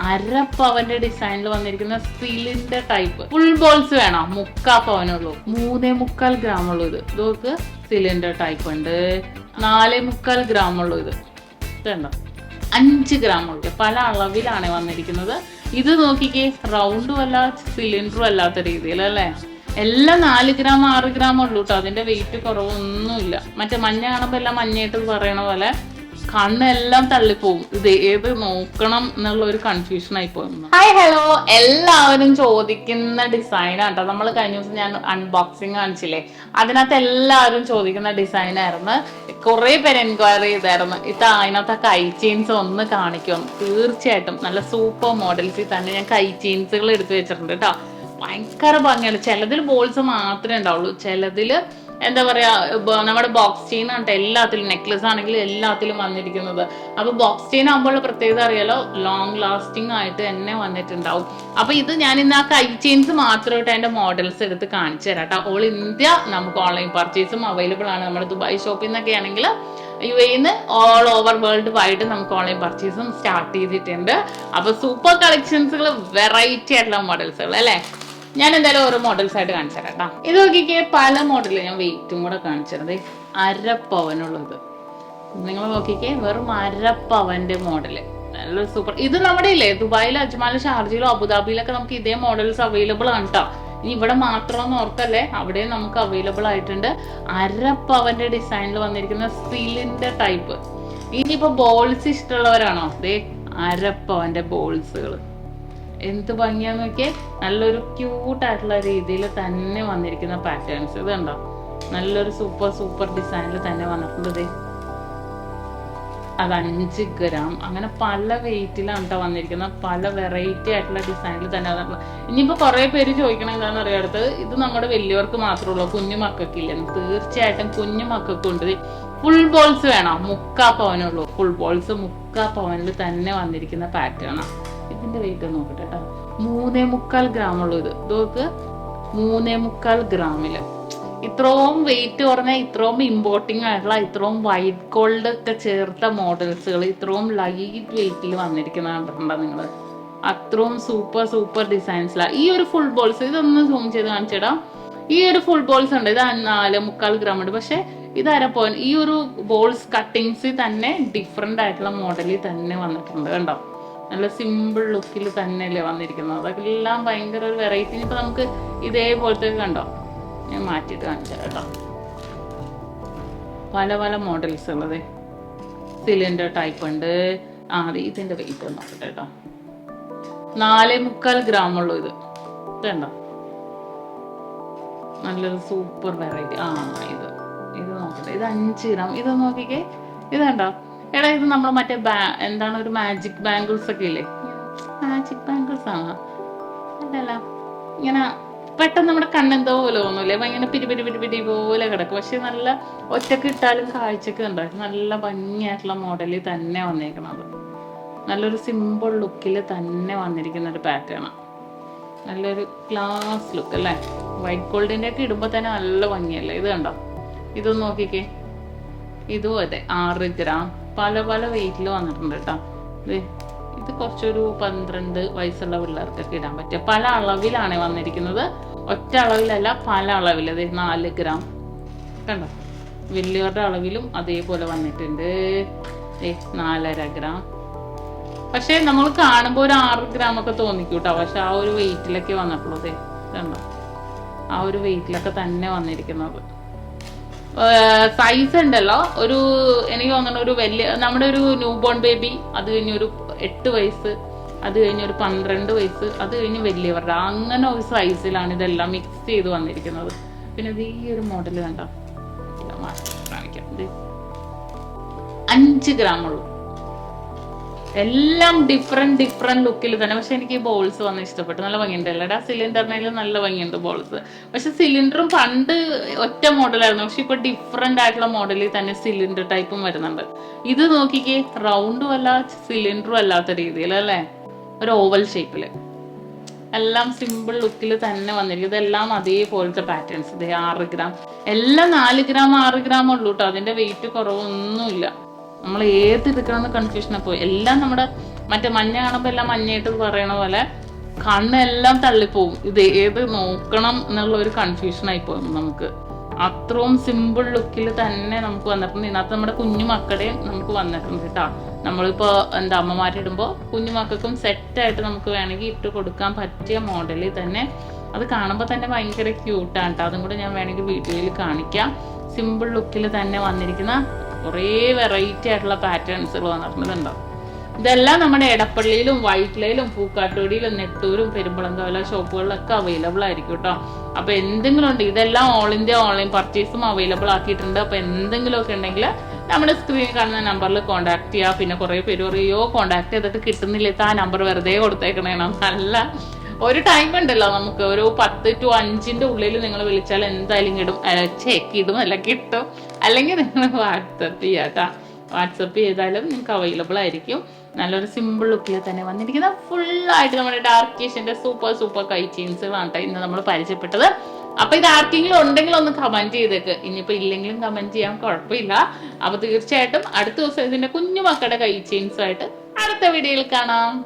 അര പവന്റെ ഡിസൈനിൽ വന്നിരിക്കുന്ന സിലിണ്ടർ ടൈപ്പ് ഫുൾ ബോൾസ് വേണോ. മുക്കാ പവനുള്ളൂ മൂന്നേ മുക്കാൽ ഗ്രാം ഉള്ളൂ ഇത്. ഇതൊക്കെ സിലിണ്ടർ ടൈപ്പ് ഉണ്ട്. നാലേ മുക്കാൽ ഗ്രാം ഉള്ളൂ ഇത്. ഇതുണ്ടോ? അഞ്ച് ഗ്രാം ഉള്ളൂ പല അളവിലാണ് വന്നിരിക്കുന്നത്. ഇത് നോക്കിക്കേ റൗണ്ടും അല്ല സിലിണ്ടറും അല്ലാത്ത രീതിയിൽ അല്ലേ? എല്ലാം നാല് ഗ്രാം ആറ് ഗ്രാം ഉള്ളൂ കേട്ടോ അതിന്റെ വെയിറ്റ് കുറവൊന്നുമില്ല. മറ്റേ മഞ്ഞ കാണുമ്പോൾ എല്ലാം മഞ്ഞയായിട്ട് പറയണ പോലെ കണ്ണെല്ലാം തള്ളിപ്പോവും. ഇത് ഏത് നോക്കണം എന്നുള്ള ഒരു കൺഫ്യൂഷൻ ആയി പോകുന്നു ഹായ് ഹലോ എല്ലാവരും ചോദിക്കുന്ന ഡിസൈൻ ആട്ടോ നമ്മൾ കഴിഞ്ഞ ദിവസം ഞാൻ അൺബോക്സിങ് കാണിച്ചില്ലേ? അതിനകത്ത് എല്ലാവരും ചോദിക്കുന്ന ഡിസൈൻ ആയിരുന്നു. കുറെ പേര് എൻക്വയറി ചെയ്തായിരുന്നു. ഇത് അതിനകത്ത് കൈ ചെയിൻസ് ഒന്ന് കാണിക്കും. തീർച്ചയായിട്ടും നല്ല സൂപ്പർ മോഡൽസിൽ തന്നെ ഞാൻ കൈ ചെയിൻസുകൾ എടുത്തു വെച്ചിട്ടുണ്ട് കേട്ടോ ഭയങ്കര ഭംഗിയാണ്. ചിലതിൽ ബോൾസ് മാത്രമേ ഉണ്ടാവുള്ളൂ. ചിലതിൽ എന്താ പറയാ നമ്മുടെ ബോക്സ് ചെയിൻ ആണ് എല്ലാത്തിലും നെക്ലസ് ആണെങ്കിലും എല്ലാത്തിലും വന്നിരിക്കുന്നത്. അപ്പൊ ബോക്സ് ചെയിൻ ആകുമ്പോഴുള്ള പ്രത്യേകത അറിയാലോ ലോങ് ലാസ്റ്റിംഗ് ആയിട്ട് തന്നെ വന്നിട്ടുണ്ടാവും. അപ്പൊ ഇത് ഞാൻ ഇന്ന് ആ കൈ ചെയിൻസ് മാത്രമായിട്ട് അതിന്റെ മോഡൽസ് എടുത്ത് കാണിച്ചു തരാം കേട്ടോ. ഓൾ ഇന്ത്യ നമുക്ക് ഓൺലൈൻ പർച്ചേസും അവൈലബിൾ ആണ്. നമ്മുടെ ദുബായ് ഷോപ്പിൽ നിന്നൊക്കെ ആണെങ്കിൽ യു എന്ന് ഓൾ ഓവർ വേൾഡ് വൈഡ് നമുക്ക് ഓൺലൈൻ പർച്ചേസും സ്റ്റാർട്ട് ചെയ്തിട്ടുണ്ട്. അപ്പൊ സൂപ്പർ കളക്ഷൻസുകൾ വെറൈറ്റി ആയിട്ടുള്ള മോഡൽസുകൾ അല്ലേ? ഞാൻ എന്തായാലും ഓരോ മോഡൽസ് ആയിട്ട് കാണിച്ചു തരാം കേട്ടോ. ഇത് നോക്കിക്കേ പല മോഡൽ ഞാൻ വെയിറ്റും കൂടെ കാണിച്ചത് അരപ്പവനുള്ളത്. നിങ്ങൾ നോക്കിക്കേ വെറും അരപ്പവന്റെ മോഡൽ നല്ല സൂപ്പർ ഇത് നമ്മുടെ ഇല്ലേ ദുബായിൽ അജ്മാൽ ഷാർജയിലും അബുദാബിയിലൊക്കെ നമുക്ക് ഇതേ മോഡൽസ് അവൈലബിൾ ആണ് കേട്ടോ ഇനി ഇവിടെ മാത്രം ഓർക്കല്ലേ അവിടെ നമുക്ക് അവൈലബിൾ ആയിട്ടുണ്ട് അരപ്പവന്റെ ഡിസൈനിൽ വന്നിരിക്കുന്ന സ്റ്റീലിന്റെ ടൈപ്പ് ഇനിയിപ്പോ ബോൾസ് ഇഷ്ടമുള്ളവരാണോ? ദേ അരപ്പവന്റെ ബോൾസുകൾ എന്ത് ഭംഗിയാന്ന് നോക്കിയാൽ നല്ലൊരു ക്യൂട്ട് ആയിട്ടുള്ള രീതിയിൽ തന്നെ വന്നിരിക്കുന്ന പാറ്റേൺസ് ഇത് നല്ലൊരു സൂപ്പർ സൂപ്പർ ഡിസൈനിൽ തന്നെ വന്നിട്ടുണ്ട് അത് അഞ്ച് ഗ്രാം അങ്ങനെ പല വെയിറ്റിലാണ് കേട്ടോ വന്നിരിക്കുന്നത്. പല വെറൈറ്റി ആയിട്ടുള്ള ഡിസൈനിൽ തന്നെ വന്നിട്ടുണ്ട്. ഇനിയിപ്പോ കുറെ പേര് ചോദിക്കണം എന്താണെന്ന് അറിയാത്തത് ഇത് നമ്മുടെ വലിയവർക്ക് മാത്രമേ ഉള്ളൂ. കുഞ്ഞു മക്കൾക്കില്ല തീർച്ചയായിട്ടും കുഞ്ഞു മക്കൾക്കുണ്ട് ഫുൾ ബോൾസ് വേണം. മുക്കാ പവനുള്ളൂ ഫുൾ ബോൾസ് മുക്കാ പവനിൽ തന്നെ വന്നിരിക്കുന്ന പാറ്റേൺ ഇതിന്റെ വെയിറ്റ് നോക്കട്ടെ കേട്ടോ മൂന്നേ മുക്കാൽ ഗ്രാം ഉള്ളൂ ഇത്. ഇതൊക്കെ മൂന്നേ മുക്കാൽ ഗ്രാമിൽ ഇത്രയും വെയിറ്റ് കുറഞ്ഞ ഇത്രയും ഇമ്പോർട്ടിങ് ആയിട്ടുള്ള ഇത്രയും വൈറ്റ് ഗോൾഡ് ഒക്കെ ചേർത്ത മോഡൽസുകൾ ഇത്രയും ലൈറ്റ് വെയിറ്റിൽ വന്നിരിക്കുന്ന കണ്ടിട്ടുണ്ടോ നിങ്ങൾ അത്രയും സൂപ്പർ സൂപ്പർ ഡിസൈൻസിലാണ് ഈ ഒരു ഫുൾ ബോൾസ് ഇതൊന്ന് സൂം ചെയ്ത് കാണിച്ചിടാം. ഈ ഒരു ഫുൾ ബോൾസ് ഉണ്ട്. ഇത് നാല് മുക്കാൽ ഗ്രാം ഉണ്ട്. പക്ഷെ ഇത് അര പോയിൻ ഈ ഒരു ബോൾസ് കട്ടിങ്സ് തന്നെ ഡിഫറെന്റ് ആയിട്ടുള്ള മോഡലിൽ തന്നെ വന്നിട്ടുണ്ട് കണ്ടോ? നല്ല സിമ്പിൾ ലുക്കിൽ തന്നെയല്ലേ വന്നിരിക്കുന്നത്. അതെല്ലാം ഭയങ്കര ഒരു വെറൈറ്റി ഇപ്പൊ നമുക്ക് ഇതേപോലത്തെ കണ്ടോ? ഞാൻ മാറ്റിയിട്ട് കാണിച്ചാൽ കേട്ടോ. പല പല മോഡൽസ് ഉള്ളത്. സിലിണ്ടർ ടൈപ്പ് ഉണ്ട്. ആ അതെ ഇതിന്റെ വെയിറ്റ് നോക്കട്ടെ കേട്ടോ. നാലേ മുക്കാൽ ഗ്രാം ഉള്ളൂ ഇത്. ഇതുണ്ടോ? നല്ലൊരു സൂപ്പർ വെറൈറ്റി ആ ഇത്. ഇത് നോക്കട്ടെ. ഇത് അഞ്ച് ഗ്രാം ഇത് നോക്കിക്കേ. ഇത് കണ്ടോ എടാ ഇത് നമ്മൾ മറ്റേ ബാ- എന്താണ് ഒരു മാജിക് ബാംഗിൾസ് ഒക്കെ ഇല്ലേ? മാജിക് ബാംഗിൾസ് ആണോ? അല്ലല്ല ഇങ്ങനെ പെട്ടെന്ന് നമ്മുടെ കണ്ണെന്തോ പോലെ തോന്നൂലേ ഇങ്ങനെ പിരിപിരി പിരിപിരി പിരി പോലെ കിടക്കും. പക്ഷെ നല്ല ഒറ്റയ്ക്ക് ഇട്ടാലും കാഴ്ചക്ക് ഉണ്ടാക്കും നല്ല ഭംഗിയായിട്ടുള്ള മോഡലിൽ തന്നെ വന്നേക്കണത്. നല്ലൊരു സിമ്പിൾ ലുക്കിൽ തന്നെ വന്നിരിക്കുന്ന ഒരു പാറ്റേൺ നല്ലൊരു ക്ലാസ് ലുക്ക് അല്ലേ? വൈറ്റ് ഗോൾഡിന്റെ ഒക്കെ ഇടുമ്പോൾ തന്നെ നല്ല ഭംഗിയല്ലേ? ഇത് കണ്ടോ? ഇതൊന്ന് നോക്കിക്കേ. ഇതും അതെ ആറ് ഗ്രാം പല പല വെയിറ്റിൽ വന്നിട്ടുണ്ട് കേട്ടോ ഇത് കുറച്ചൊരു പന്ത്രണ്ട് വയസ്സുള്ള പിള്ളേർക്കൊക്കെ ഇടാൻ പറ്റുക പല അളവിലാണ് വന്നിരിക്കുന്നത്. ഒറ്റ അളവിലല്ല പല അളവിൽ അതെ നാല് ഗ്രാം. കണ്ടോ? വലിയവരുടെ അളവിലും അതേപോലെ വന്നിട്ടുണ്ട്. നാലര ഗ്രാം. പക്ഷെ നമ്മൾ കാണുമ്പോൾ ഒരു ആറ് ഗ്രാം ഒക്കെ തോന്നിക്കൂട്ടോ. പക്ഷെ ആ ഒരു വെയിറ്റിലൊക്കെ വന്നിട്ടുള്ളൂ ദേ, കണ്ടോ? ആ ഒരു വെയിറ്റിലൊക്കെ തന്നെ വന്നിരിക്കുന്നത്. സൈസ് ഉണ്ടല്ലോ. ഒരു എനിക്ക് തോന്നുന്നു ഒരു വലിയ നമ്മുടെ ഒരു ന്യൂ ബോൺ ബേബി അത് കഴിഞ്ഞ് ഒരു എട്ട് വയസ്സ് അത് കഴിഞ്ഞ് ഒരു പന്ത്രണ്ട് വയസ്സ് അത് കഴിഞ്ഞ് വലിയവരുടെ അങ്ങനെ ഒരു സൈസിലാണ് ഇതെല്ലാം മിക്സ് ചെയ്ത് വന്നിരിക്കുന്നത്. പിന്നെ ഇത് ഈ ഒരു മോഡൽ കണ്ടോ? അഞ്ച് ഗ്രാം ഉള്ളൂ. എല്ലാം ഡിഫറെന്റ് ഡിഫറെന്റ് ലുക്കിൽ തന്നെ. പക്ഷെ എനിക്ക് ഈ ബോൾസ് വന്ന് ഇഷ്ടപ്പെട്ടു. നല്ല ഭംഗിയുണ്ട്. അല്ലടാ സിലിണ്ടറിനേലും നല്ല ഭംഗിയുണ്ട് ബോൾസ് പക്ഷെ സിലിണ്ടറും പണ്ട് ഒറ്റ മോഡലായിരുന്നു പക്ഷെ ഇപ്പൊ ഡിഫറെന്റ് ആയിട്ടുള്ള മോഡലിൽ തന്നെ സിലിണ്ടർ ടൈപ്പും വരുന്നുണ്ട്. ഇത് നോക്കിക്കേ റൗണ്ടും അല്ല സിലിണ്ടറും അല്ലാത്ത രീതിയിൽ അല്ലേ? ഒരു ഓവൽ ഷേപ്പിൽ എല്ലാം സിമ്പിൾ ലുക്കിൽ തന്നെ വന്നിരിക്കും. ഇതെല്ലാം അതേപോലത്തെ പാറ്റേൺസ് ഇത് ആറ് ഗ്രാം എല്ലാം നാല് ഗ്രാം ആറ് ഗ്രാം ഉള്ളൂ കേട്ടോ അതിന്റെ വെയിറ്റ് കുറവൊന്നുമില്ല. നമ്മൾ ഏത് എടുക്കണമെന്ന് കൺഫ്യൂഷനെ പോയി. എല്ലാം നമ്മുടെ മറ്റേ മഞ്ഞ കാണുമ്പോൾ എല്ലാം മഞ്ഞയിട്ട് പറയണ പോലെ കണ്ണെല്ലാം തള്ളിപ്പോവും. ഇത് ഏത് നോക്കണം എന്നുള്ള ഒരു കൺഫ്യൂഷൻ പോകും നമുക്ക്. അത്രയും സിമ്പിൾ ലുക്കിൽ തന്നെ നമുക്ക് വന്നിട്ടുണ്ട്. ഇതിനകത്ത് നമ്മുടെ കുഞ്ഞു മക്കളുടെയും നമുക്ക് വന്നിട്ടുണ്ട് കേട്ടോ. നമ്മളിപ്പോൾ എന്താ അമ്മമാരിടുമ്പോൾ കുഞ്ഞു മക്കൾക്കും സെറ്റായിട്ട് നമുക്ക് വേണമെങ്കിൽ ഇട്ട് കൊടുക്കാൻ പറ്റിയ മോഡലിൽ തന്നെ അത് കാണുമ്പോൾ തന്നെ ഭയങ്കര ക്യൂട്ടാണ് കേട്ടോ. അതും കൂടെ ഞാൻ വേണമെങ്കിൽ വീഡിയോയിൽ കാണിക്കാം. സിമ്പിൾ ലുക്കിൽ തന്നെ വന്നിരിക്കുന്ന കുറേ വെറൈറ്റി ആയിട്ടുള്ള പാറ്റേൺസുകൾ വന്നിട്ടുണ്ടാവും ഇതെല്ലാം നമ്മുടെ എടപ്പള്ളിയിലും വൈറ്റിലയിലും പൂക്കാട്ടുപടിയിലും നെട്ടൂരും പെരുമ്പളന്തോല ഷോപ്പുകളിലൊക്കെ അവൈലബിൾ ആയിരിക്കും കേട്ടോ അപ്പൊ എന്തെങ്കിലും ഉണ്ട് ഇതെല്ലാം ഓൾ ഇന്ത്യ ഓൺലൈൻ പർച്ചേസും അവൈലബിൾ ആക്കിയിട്ടുണ്ട്. അപ്പൊ എന്തെങ്കിലുമൊക്കെ ഉണ്ടെങ്കിൽ നമ്മുടെ സ്ക്രീനിൽ കാണുന്ന നമ്പറിൽ കോൺടാക്ട് ചെയ്യുക പിന്നെ കുറേ പേര് പറയോ കോൺടാക്ട് ചെയ്തിട്ട് കിട്ടുന്നില്ല. ആ നമ്പർ വെറുതെ കൊടുത്തേക്കണേണം നല്ല ഒരു ടൈം ഉണ്ടല്ലോ നമുക്ക്. ഒരു പത്ത് ടു അഞ്ചിന്റെ ഉള്ളിൽ നിങ്ങൾ വിളിച്ചാൽ എന്തായാലും കിടും. ചെക്ക് ഇടും അല്ല കിട്ടും. അല്ലെങ്കിൽ നിങ്ങൾ വാട്സപ്പ് ചെയ്യാട്ടാ വാട്സപ്പ് ചെയ്താലും നിങ്ങൾക്ക് അവൈലബിൾ ആയിരിക്കും. നല്ലൊരു സിമ്പിൾ ലുക്കിൽ തന്നെ വന്നിരിക്കുന്ന ഫുള്ളായിട്ട് നമ്മുടെ ഡാർക്കേഷിന്റെ സൂപ്പർ സൂപ്പർ കൈ ചെയിൻസുകളാണ് ഇന്ന് നമ്മൾ പരിചയപ്പെട്ടത്. അപ്പൊ ഇത് ആർക്കെങ്കിലും ഉണ്ടെങ്കിൽ ഒന്ന് കമന്റ് ചെയ്തേക്ക്. ഇനിയിപ്പോ ഇല്ലെങ്കിലും കമന്റ് ചെയ്യാൻ കുഴപ്പമില്ല. അപ്പൊ തീർച്ചയായിട്ടും അടുത്ത ദിവസം ഇതിന്റെ കുഞ്ഞു മക്കളുടെ കൈ ചെയിൻസുമായിട്ട് അടുത്ത വീഡിയോയിൽ കാണാം.